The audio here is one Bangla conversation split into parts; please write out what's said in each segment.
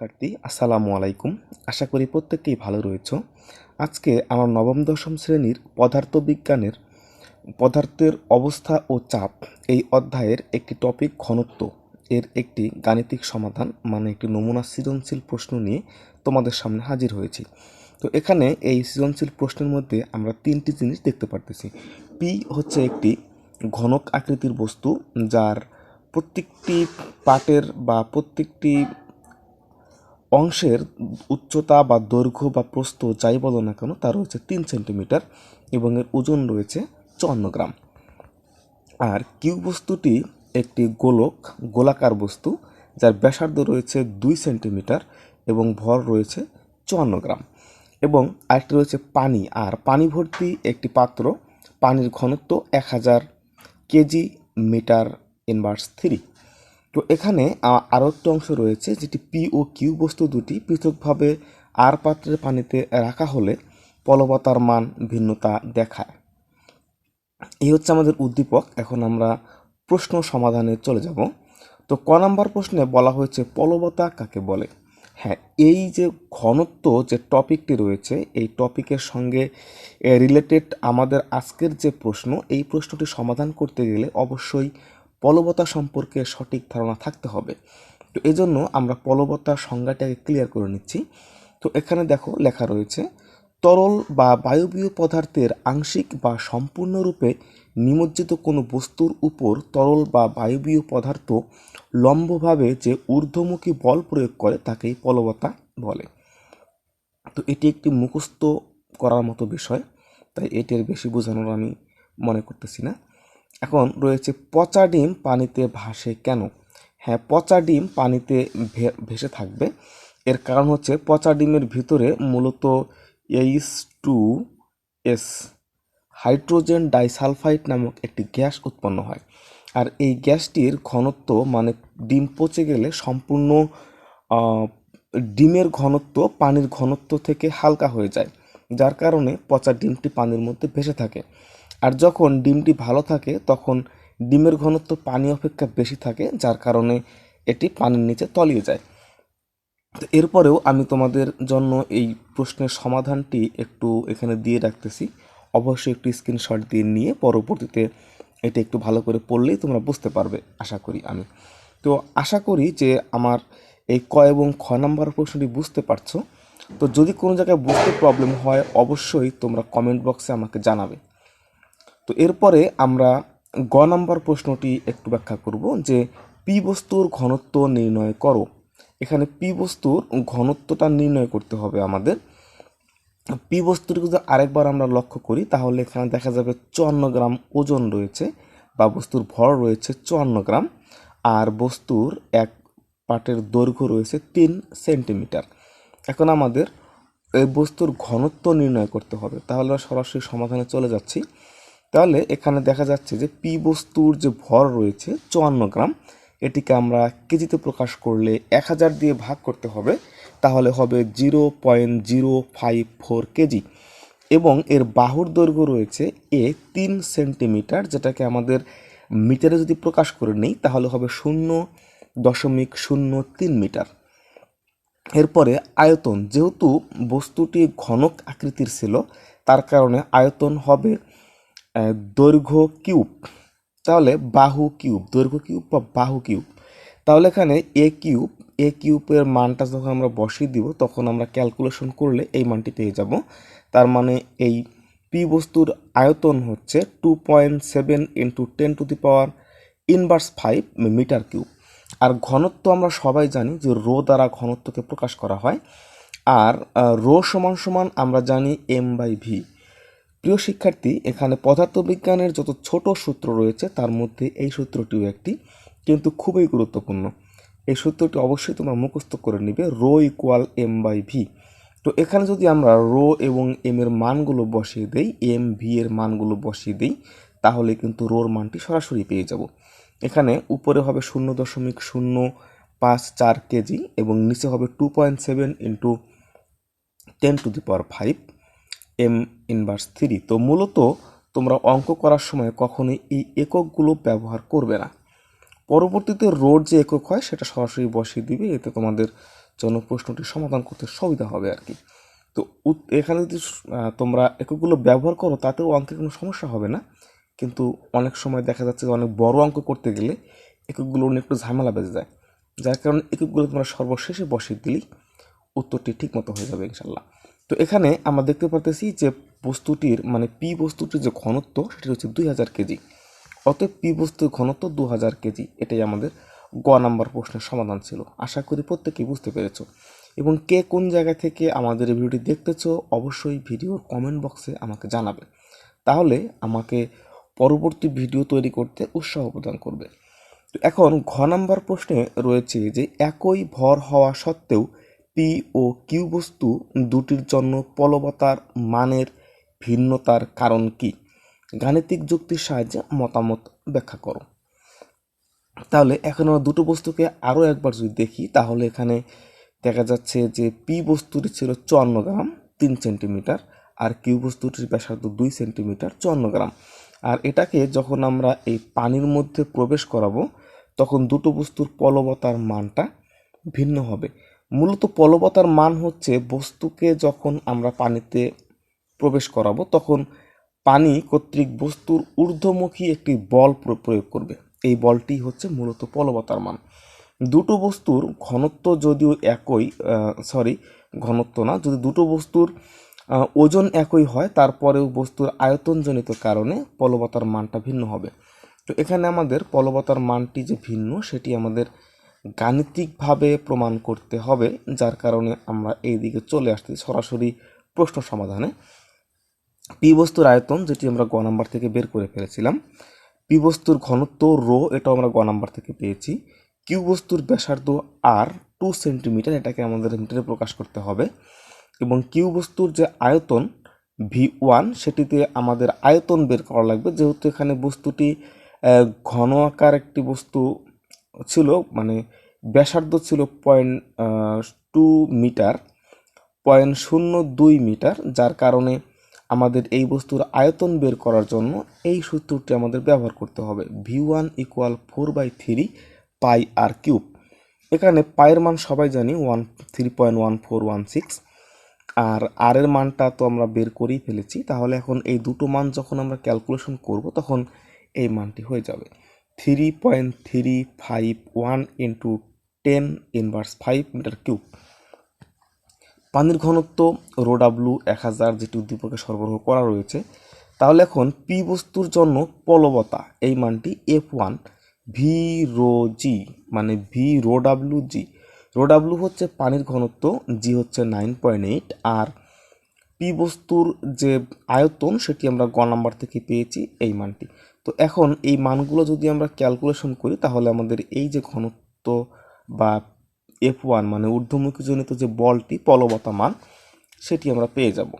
শিক্ষার্থী আসসালামু আলাইকুম। আশা করি প্রত্যেককেই ভালো রয়েছে। আজকে আমার নবম, দশম শ্রেণির পদার্থবিজ্ঞানের পদার্থের অবস্থা ও চাপ এই অধ্যায়ের একটি টপিক ঘনত্ব এর একটি গাণিতিক সমাধান মানে একটি নমুনা সৃজনশীল প্রশ্ন নিয়ে তোমাদের সামনে হাজির হয়েছি। তো এখানে এই সৃজনশীল প্রশ্নের মধ্যে আমরা তিনটি জিনিস দেখতে পারতেছি। পি হচ্ছে একটি ঘনক আকৃতির বস্তু, যার প্রত্যেকটি পাটের বা প্রত্যেকটি অংশের উচ্চতা বা দৈর্ঘ্য বা প্রস্থ যাই বলো না কেন, তা রয়েছে তিন সেন্টিমিটার এবং এর ওজন রয়েছে চুয়ান্ন গ্রাম। আর কিউ বস্তুটি একটি গোলক, গোলাকার বস্তু, যার ব্যাসার্ধ রয়েছে দুই সেন্টিমিটার এবং ভর রয়েছে চুয়ান্ন গ্রাম। এবং আরেকটি রয়েছে পানি, আর পানি ভর্তি একটি পাত্র পানির ঘনত্ব এক হাজার কেজি মিটার ইনভার্স থ্রি। তো এখানে আরও একটি অংশ রয়েছে যেটি পি ও কিউ বস্তু দুটি পৃথকভাবে আর পাত্রের পানিতে রাখা হলে পলবতার মান ভিন্নতা দেখায়। এই হচ্ছে আমাদের উদ্দীপক। এখন আমরা প্রশ্ন সমাধানে চলে যাব। তো ক নাম্বার প্রশ্নে বলা হয়েছে, পলবতা কাকে বলে? হ্যাঁ এই যে ঘনত্ব যে টপিকটি রয়েছে, এই টপিকের সঙ্গে রিলেটেড আমাদের আজকের যে প্রশ্ন, এই প্রশ্নটি সমাধান করতে গেলে অবশ্যই পলবতা সম্পর্কে সঠিক ধারণা থাকতে হবে। তো এজন্য আমরা পলবতার সংজ্ঞাটাকে ক্লিয়ার করে নিচ্ছি। তো এখানে দেখো লেখা রয়েছে, তরল বা বায়বীয় পদার্থের আংশিক বা সম্পূর্ণরূপে নিমজ্জিত কোনো বস্তুর উপর তরল বা বায়বীয় পদার্থ লম্বভাবে যে ঊর্ধ্বমুখী বল প্রয়োগ করে তাকেই পলবতা বলে। তো এটি একটি মুখস্থ করার মতো বিষয়, তাই এটির বেশি বোঝানোর আমি মনে করতেছি না। এখন রয়েছে পচা ডিম পানিতে ভাসে কেন? হ্যাঁ পচা ডিম পানিতে ভেসে থাকবে। এর কারণ হচ্ছে পচা ডিমের ভিতরে মূলত H two S hydrogen disulphide নামক একটি গ্যাস উৎপন্ন হয়। আর এই গ্যাসটির ঘনত্ব মানে ডিম পচে গেলে সম্পূর্ণ ডিমের ঘনত্ব পানির ঘনত্ব থেকে হালকা হয়ে যায়, যার কারণে পচা ডিমটি পানির মধ্যে ভেসে থাকে। আর যখন ডিমটি ভালো থাকে, তখন ডিমের ঘনত্ব পানি অপেক্ষা বেশি থাকে, যার কারণে এটি পানির নিচে তলিয়ে যায়। তো এরপরেও আমি তোমাদের জন্য এই প্রশ্নের সমাধানটি একটু এখানে দিয়ে রাখতেছি। অবশ্যই একটু স্ক্রিনশট দিয়ে নিয়ে পরবর্তীতে এটা একটু ভালো করে পড়লেই তোমরা বুঝতে পারবে, আশা করি আমি। তো আশা করি যে আমার এই ক এবং খ নাম্বার প্রশ্নটি বুঝতে পারছ। তো যদি কোনো জায়গায় বুঝতে প্রবলেম হয়, অবশ্যই তোমরা কমেন্ট বক্সে আমাকে জানাবে। তো এরপরে আমরা গ নাম্বার প্রশ্নটি একটু ব্যাখ্যা করব যে পি বস্তুর ঘনত্ব নির্ণয় করো। এখানে পি বস্তুর ঘনত্বটা নির্ণয় করতে হবে আমাদের। পি বস্তুটি যদি আরেকবার আমরা লক্ষ্য করি, তাহলে এখানে দেখা যাবে চুয়ান্ন গ্রাম ওজন রয়েছে বা বস্তুর ভর রয়েছে চুয়ান্ন গ্রাম আর বস্তুর এক পাটের দৈর্ঘ্য রয়েছে তিন সেন্টিমিটার। এখন আমাদের এই বস্তুর ঘনত্ব নির্ণয় করতে হবে। তাহলে সরাসরি সমাধানে চলে যাচ্ছি। তাহলে এখানে দেখা যাচ্ছে যে পি বস্তুর যে ভর রয়েছে চুয়ান্ন গ্রাম, এটিকে আমরা কেজিতে প্রকাশ করলে এক হাজার দিয়ে ভাগ করতে হবে, তাহলে হবে zero point zero five four K G. এবং এর বাহুর দৈর্ঘ্য রয়েছে এ তিন সেন্টিমিটার, যেটাকে আমাদের মিটারে যদি প্রকাশ করে নেই, তাহলে হবে শূন্য দশমিক শূন্য তিন মিটার। এরপরে আয়তন, যেহেতু বস্তুটি ঘনক আকৃতির ছিল, তার কারণে আয়তন হবে দৈর্ঘ্য কিউব। তাহলে বাহু কিউব, দৈর্ঘ্য কিউব বা বাহু কিউব। তাহলে এখানে এ কিউব, এ কিউবের মানটা যখন আমরা বসিয়ে দিব, তখন আমরা ক্যালকুলেশন করলে এই মানটি পেয়ে যাব। তার মানে এই পি বস্তুর আয়তন হচ্ছে two point seven into ten to the power inverse five metre cube আর ঘনত্ব আমরা সবাই জানি যে রো দ্বারা ঘনত্বকে প্রকাশ করা হয়। আর রো সমান সমান আমরা জানি এম বাই ভি প্রিয় শিক্ষার্থী, এখানে পদার্থবিজ্ঞানের যত ছোট সূত্র রয়েছে, তার মধ্যে এই সূত্রটিও একটি, কিন্তু খুবই গুরুত্বপূর্ণ। এই সূত্রটি অবশ্যই তোমরা মুখস্থ করে নিবে, rho equal M by V তো এখানে যদি আমরা রো এবং এম এর মানগুলো বসিয়ে দেই এম ভি এর মানগুলো বসিয়ে দেই, তাহলে কিন্তু রোর মানটি সরাসরি পেয়ে যাব। এখানে উপরে হবে শূন্য দশমিক শূন্য পাঁচ চার কেজি এবং নিচে হবে two point seven into ten to the power five M inverse three তো মূলত তোমরা অঙ্ক করার সময় কখনোই এই এককগুলো ব্যবহার করবে না। পরবর্তীতে রোড যে একক হয়, সেটা সরাসরি বসিয়ে দিবে। এতে তোমাদের যেন প্রশ্নটি সমাধান করতে সুবিধা হবে আর কি। তো এখানে যদি তোমরা এককগুলো ব্যবহার করো, তাতেও অঙ্কের কোনো সমস্যা হবে না। কিন্তু অনেক সময় দেখা যাচ্ছে যে অনেক বড় অঙ্ক করতে গেলে এককগুলো নিয়ে একটু ঝামেলা বেঁচে যায়। যার কারণে এককগুলো তোমরা সর্বশেষে বসিয়ে দিলেই উত্তরটি ঠিকমতো হয়ে যাবে ইনশাল্লাহ। তো এখানে আমরা দেখতে পারতেছি যে বস্তুটির মানে পি বস্তুটির যে ঘনত্ব, সেটি হচ্ছে দুই হাজার কেজি। অতএব পি বস্তুর ঘনত্ব দু হাজার কেজি, এটাই আমাদের গ নাম্বার প্রশ্নের সমাধান ছিল। আশা করি প্রত্যেকেই বুঝতে পেরেছ। এবং কে কোন জায়গা থেকে আমাদের ভিডিওটি দেখতেছো, অবশ্যই ভিডিওর কমেন্ট বক্সে আমাকে জানাবে। তাহলে আমাকে পরবর্তী ভিডিও তৈরি করতে উৎসাহ প্রদান করবে। তো এখন ঘ নাম্বার প্রশ্নে রয়েছে যে, একই ভর হওয়া সত্ত্বেও পি ও কিউ বস্তু দুটির জন্য পলবতার মানের ভিন্নতার কারণ কি? গাণিতিক যুক্তির সাহায্যে মতামত ব্যাখ্যা করো। তাহলে এখন আমরা দুটো বস্তুকে আরও একবার যদি দেখি, তাহলে এখানে দেখা যাচ্ছে যে পি বস্তুটি ছিল চুয়ান্ন গ্রাম তিন সেন্টিমিটার আর কিউ বস্তুটির ব্যাসার্ধ দুই সেন্টিমিটার চুয়ান্ন গ্রাম। আর এটাকে যখন আমরা এই পানির মধ্যে প্রবেশ করাবো, তখন দুটো বস্তুর পলবতার মানটা ভিন্ন হবে। মূলত পলবতার মান হচ্ছে বস্তুকে যখন আমরা পানিতে প্রবেশ করাবো, তখন পানি কর্তৃক বস্তুর ঊর্ধ্বমুখী একটি বল প্র- প্রয়োগ করবে। এই বলটি হচ্ছে মূলত পলবতার মান। দুটো বস্তুর ঘনত্ব যদিও একই সরি ঘনত্ব না, যদি দুটো বস্তুর ওজন একই হয়, তারপরেও বস্তুর আয়তনজনিত কারণে পলবতার মানটা ভিন্ন হবে। তো এখানে আমাদের পলবতার মানটি যে ভিন্ন, সেটি আমাদের গাণিতিকভাবে প্রমাণ করতে হবে, যার কারণে আমরা এই দিকে চলে আসছি সরাসরি প্রশ্ন সমাধানে। পি বস্তুর আয়তন, যেটি আমরা গ নাম্বার থেকে বের করে ফেলেছিলাম, পি বস্তুর ঘনত্ব রো, এটাও আমরা গ নাম্বার থেকে পেয়েছি। কিউ বস্তুর ব্যাসার্ধ আর টু সেন্টিমিটার, এটাকে আমাদের মিটারে প্রকাশ করতে হবে। এবং কিউ বস্তুর যে আয়তন, ভি ওয়ান, সেটিতে আমাদের আয়তন বের করা লাগবে, যেহেতু এখানে বস্তুটি ঘন আকার একটি বস্তু ছিল মানে ব্যাসার্ধ ছিল পয়েন্ট টু মিটার পয়েন্ট শূন্য দুই মিটার যার কারণে আমাদের এই বস্তুর আয়তন বের করার জন্য এই সূত্রটি আমাদের ব্যবহার করতে হবে। V one equal four by three pi R cube এখানে পায়ের মান সবাই জানি one three point one four one six আর আর এর মানটা তো আমরা বের করেই ফেলেছি। তাহলে এখন এই দুটো মান যখন আমরা ক্যালকুলেশন করব, তখন এই মানটি হয়ে যাবে। Three point three five one into ten inverse five metre cube পানির ঘনত্ব রো এক হাজার যেটি উদ্দীপকে সরবরাহ করা রয়েছে। তাহলে এখন পি বস্তুর জন্য পলবতা, এই মানটি F one V rho G মানে ভি রো জি রো হচ্ছে পানির ঘনত্ব জি হচ্ছে নাইন পয়েন্ট এইট আর পি বস্তুর যে আয়তন, সেটি আমরা গ নাম্বার থেকে পেয়েছি এই মানটি। তো এখন এই মানগুলো যদি আমরা ক্যালকুলেশন করি, তাহলে আমাদের এই যে ঘনত্ব বা এফ ওয়ান মানে ঊর্ধ্বমুখীজনিত যে বলটি, পলবতা মান, সেটি আমরা পেয়ে যাব।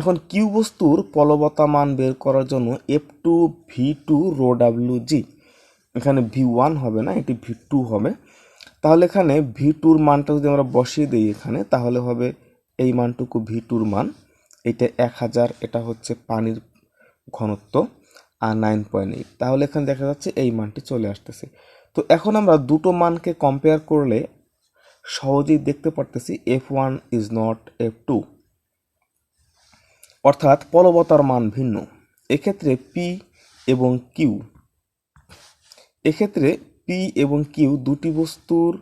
এখন কিউ বস্তুর পলবতা মান বের করার জন্য F two V two rho W G এখানে ভি ওয়ান হবে না, এটি ভি টু হবে। তাহলে এখানে ভি টুর মানটা যদি আমরা বসিয়ে দিই এখানে, তাহলে হবে এই মানটুকু ভি টুর মান। এটা এক হাজার, এটা হচ্ছে পানির ঘনত্ব। আর নাইন পয়েন্ট এইট তাহলে এখানে দেখা যাচ্ছে এই মানটি চলে আসতেছে। তো এখন আমরা দুটো মানকে কম্পেয়ার করলে সহজেই দেখতে পারতেছি F one is not F two অর্থাৎ পলবতার মান ভিন্ন। এক্ষেত্রে পি এবং কিউ এক্ষেত্রে পি এবং কিউ দুটি বস্তুর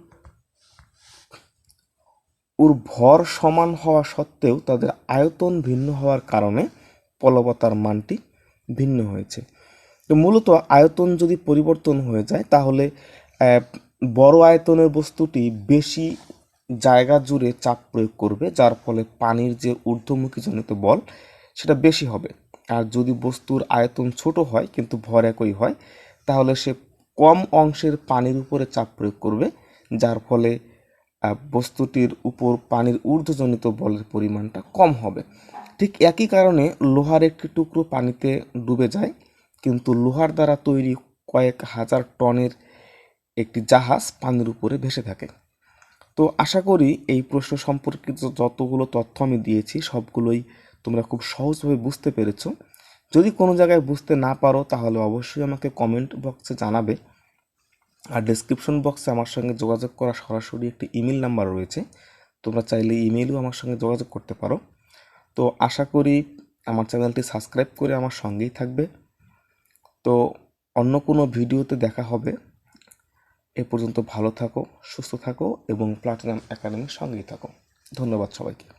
ওর ভর সমান হওয়া সত্ত্বেও তাদের আয়তন ভিন্ন হওয়ার কারণে পলবতার মানটি ভিন্ন হয়েছে। তো মূলত আয়তন যদি পরিবর্তন হয়ে যায়, তাহলে বড় আয়তনের বস্তুটি বেশি জায়গা জুড়ে চাপ প্রয়োগ করবে, যার ফলে পানির যে ঊর্ধ্বমুখী জনিত বল, সেটা বেশি হবে। আর যদি বস্তুর আয়তন ছোট হয়, কিন্তু ভর একই হয়, তাহলে সে কম অংশের পানির উপরে চাপ প্রয়োগ করবে, যার ফলে বস্তুটির উপর পানির ঊর্ধ্বজনিত বলের পরিমাণটা কম হবে। ঠিক একই কারণে লোহার একটি টুকরো পানিতে ডুবে যায়, কিন্তু লোহার দ্বারা তৈরি কয়েক হাজার টনের একটি জাহাজ পানির উপরে ভেসে থাকে। তো আশা করি এই প্রশ্ন সম্পর্কিত যতগুলো তথ্য আমি দিয়েছি, সবগুলোই তোমরা খুব সহজভাবে বুঝতে পেরেছ। যদি কোনো জায়গায় বুঝতে না পারো, তাহলে অবশ্যই আমাকে কমেন্ট বক্সে জানাবে। আর ডেসক্রিপশন বক্সে আমার সঙ্গে যোগাযোগ করা সরাসরি একটি ইমেল নাম্বার রয়েছে। তোমরা চাইলে ইমেলও আমার সঙ্গে যোগাযোগ করতে পারো। তো আশা করি আমার চ্যানেলটি সাবস্ক্রাইব করে আমার সঙ্গেই থাকবে। তো অন্য কোনো ভিডিওতে দেখা হবে। এ পর্যন্ত ভালো থাকো, সুস্থ থাকো এবং প্লাটিনাম একাডেমির সঙ্গেই থাকো। ধন্যবাদ সবাইকে।